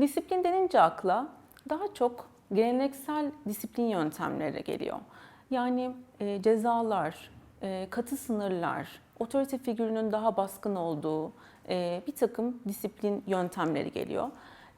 Disiplin denince akla daha çok geleneksel disiplin yöntemleri geliyor. Yani e, cezalar, e, katı sınırlar, otorite figürünün daha baskın olduğu e, bir takım disiplin yöntemleri geliyor.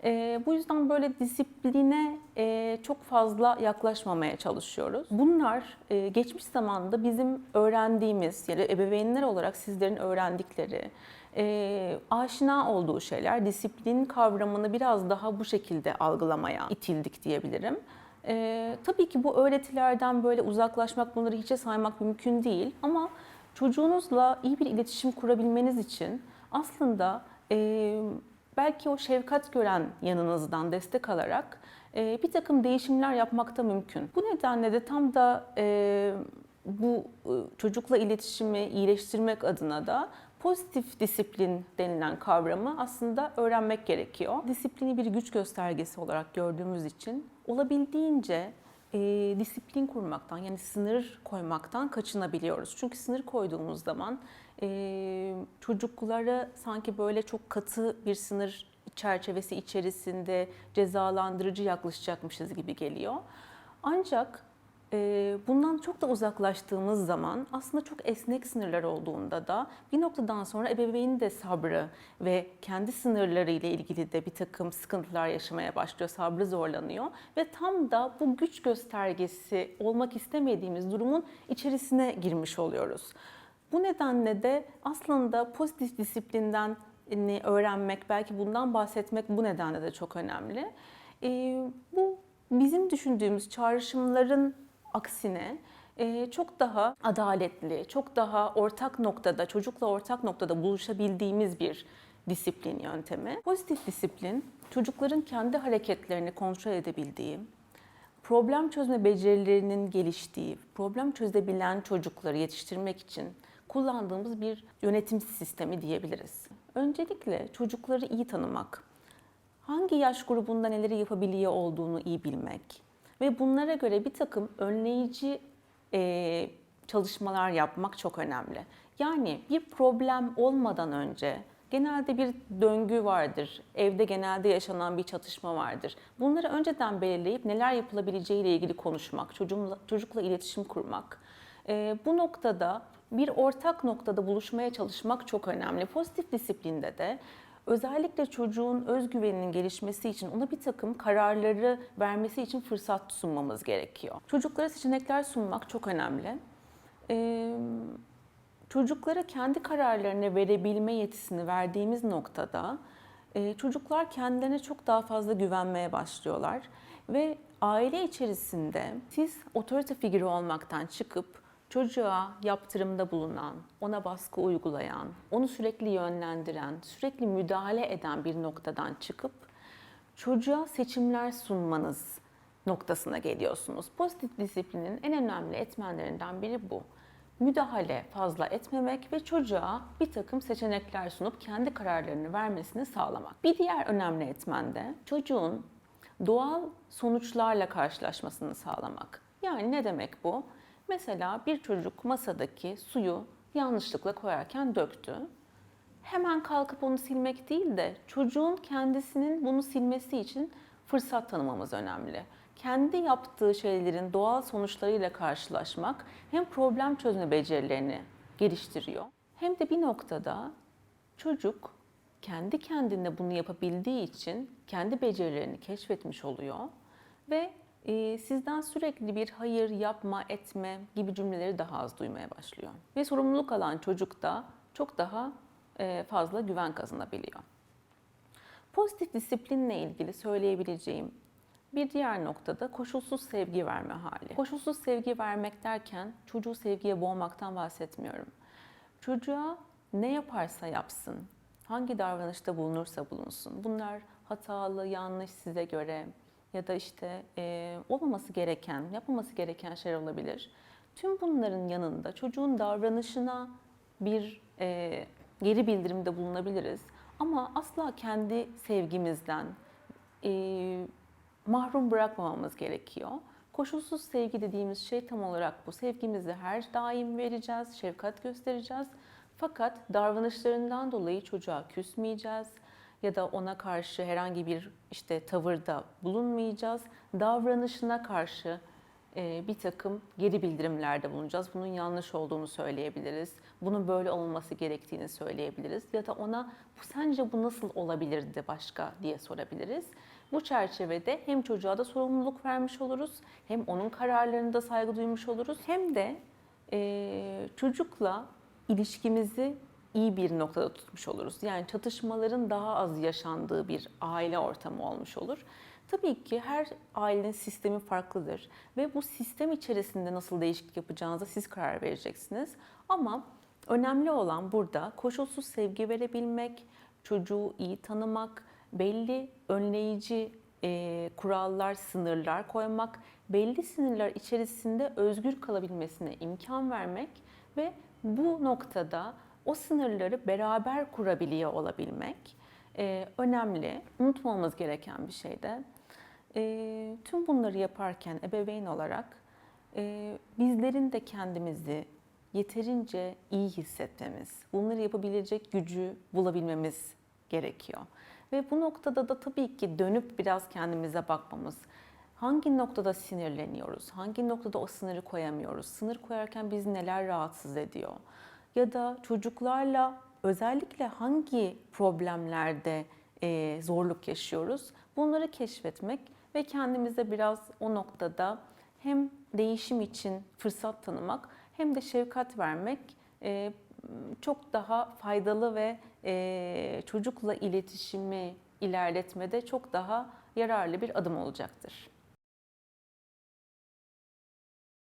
E, bu yüzden böyle disipline e, çok fazla yaklaşmamaya çalışıyoruz. Bunlar e, geçmiş zamanda bizim öğrendiğimiz, yani ebeveynler olarak sizlerin öğrendikleri, e, aşina olduğu şeyler. Disiplin kavramını biraz daha bu şekilde algılamaya itildik diyebilirim. E, tabii ki bu öğretilerden böyle uzaklaşmak, bunları hiçe saymak mümkün değil. Ama çocuğunuzla iyi bir iletişim kurabilmeniz için aslında e, belki o şefkat gören yanınızdan destek alarak e, bir takım değişimler yapmak da mümkün. Bu nedenle de tam da e, bu e, çocukla iletişimi iyileştirmek adına da pozitif disiplin denilen kavramı aslında öğrenmek gerekiyor. Disiplini bir güç göstergesi olarak gördüğümüz için olabildiğince e, disiplin kurmaktan yani sınır koymaktan kaçınabiliyoruz. Çünkü sınır koyduğumuz zaman e, çocuklara sanki böyle çok katı bir sınır çerçevesi içerisinde cezalandırıcı yaklaşacakmışız gibi geliyor. Ancak bundan çok da uzaklaştığımız zaman aslında çok esnek sınırlar olduğunda da bir noktadan sonra ebeveynin de sabrı ve kendi sınırları ile ilgili de bir takım sıkıntılar yaşamaya başlıyor, sabrı zorlanıyor ve tam da bu güç göstergesi olmak istemediğimiz durumun içerisine girmiş oluyoruz. Bu nedenle de aslında pozitif disiplinden öğrenmek, belki bundan bahsetmek bu nedenle de çok önemli. Bu bizim düşündüğümüz çağrışımların aksine e, çok daha adaletli, çok daha ortak noktada, çocukla ortak noktada buluşabildiğimiz bir disiplin yöntemi. Pozitif disiplin, çocukların kendi hareketlerini kontrol edebildiği, problem çözme becerilerinin geliştiği, problem çözebilen çocukları yetiştirmek için kullandığımız bir yönetim sistemi diyebiliriz. Öncelikle çocukları iyi tanımak, hangi yaş grubunda neleri yapabiliyor olduğunu iyi bilmek ve bunlara göre bir takım önleyici e, çalışmalar yapmak çok önemli. Yani bir problem olmadan önce genelde bir döngü vardır. Evde genelde yaşanan bir çatışma vardır. Bunları önceden belirleyip neler yapılabileceği ile ilgili konuşmak, çocuğumla, çocukla iletişim kurmak. E, bu noktada bir ortak noktada buluşmaya çalışmak çok önemli. Pozitif disiplinde de özellikle çocuğun özgüveninin gelişmesi için ona bir takım kararları vermesi için fırsat sunmamız gerekiyor. Çocuklara seçenekler sunmak çok önemli. Ee, çocuklara kendi kararlarını verebilme yetisini verdiğimiz noktada e, çocuklar kendilerine çok daha fazla güvenmeye başlıyorlar ve aile içerisinde siz otorite figürü olmaktan çıkıp çocuğa yaptırımda bulunan, ona baskı uygulayan, onu sürekli yönlendiren, sürekli müdahale eden bir noktadan çıkıp çocuğa seçimler sunmanız noktasına geliyorsunuz. Pozitif disiplinin en önemli etmenlerinden biri bu. Müdahale fazla etmemek ve çocuğa bir takım seçenekler sunup kendi kararlarını vermesini sağlamak. Bir diğer önemli etmen de çocuğun doğal sonuçlarla karşılaşmasını sağlamak. Yani ne demek bu? Mesela bir çocuk masadaki suyu yanlışlıkla koyarken döktü. Hemen kalkıp onu silmek değil de çocuğun kendisinin bunu silmesi için fırsat tanımamız önemli. Kendi yaptığı şeylerin doğal sonuçlarıyla karşılaşmak hem problem çözme becerilerini geliştiriyor hem de bir noktada çocuk kendi kendine bunu yapabildiği için kendi becerilerini keşfetmiş oluyor ve sizden sürekli bir hayır yapma, etme gibi cümleleri daha az duymaya başlıyor. Ve sorumluluk alan çocuk da çok daha e, fazla güven kazanabiliyor. Pozitif disiplinle ilgili söyleyebileceğim bir diğer noktada koşulsuz sevgi verme hali. Koşulsuz sevgi vermek derken çocuğu sevgiye boğmaktan bahsetmiyorum. Çocuğa ne yaparsa yapsın, hangi davranışta bulunursa bulunsun. Bunlar hatalı, yanlış size göre, ya da işte e, olmaması gereken, yapılması gereken şeyler olabilir. Tüm bunların yanında çocuğun davranışına bir e, geri bildirimde bulunabiliriz. Ama asla kendi sevgimizden e, mahrum bırakmamamız gerekiyor. Koşulsuz sevgi dediğimiz şey tam olarak bu. Sevgimizi her daim vereceğiz, şefkat göstereceğiz. Fakat davranışlarından dolayı çocuğa küsmeyeceğiz ya da ona karşı herhangi bir işte tavırda bulunmayacağız. Davranışına karşı e, bir takım geri bildirimlerde bulunacağız. Bunun yanlış olduğunu söyleyebiliriz. Bunun böyle olması gerektiğini söyleyebiliriz. Ya da ona bu sence bu nasıl olabilirdi başka diye sorabiliriz. Bu çerçevede hem çocuğa da sorumluluk vermiş oluruz, hem onun kararlarına da saygı duymuş oluruz, hem de e, çocukla ilişkimizi iyi bir noktada tutmuş oluruz. Yani çatışmaların daha az yaşandığı bir aile ortamı olmuş olur. Tabii ki her ailenin sistemi farklıdır ve bu sistem içerisinde nasıl değişiklik yapacağınıza siz karar vereceksiniz. Ama önemli olan burada koşulsuz sevgi verebilmek, çocuğu iyi tanımak, belli önleyici e, kurallar, sınırlar koymak, belli sınırlar içerisinde özgür kalabilmesine imkan vermek ve bu noktada o sınırları beraber kurabiliyor olabilmek e, önemli. Unutmamamız gereken bir şey de. E, tüm bunları yaparken ebeveyn olarak e, bizlerin de kendimizi yeterince iyi hissetmemiz, bunları yapabilecek gücü bulabilmemiz gerekiyor. Ve bu noktada da tabii ki dönüp biraz kendimize bakmamız. Hangi noktada sinirleniyoruz? Hangi noktada o sınırı koyamıyoruz? Sınır koyarken bizi neler rahatsız ediyor? Ya da çocuklarla özellikle hangi problemlerde e, zorluk yaşıyoruz? Bunları keşfetmek ve kendimize biraz o noktada hem değişim için fırsat tanımak hem de şefkat vermek e, çok daha faydalı ve e, çocukla iletişimi ilerletmede çok daha yararlı bir adım olacaktır.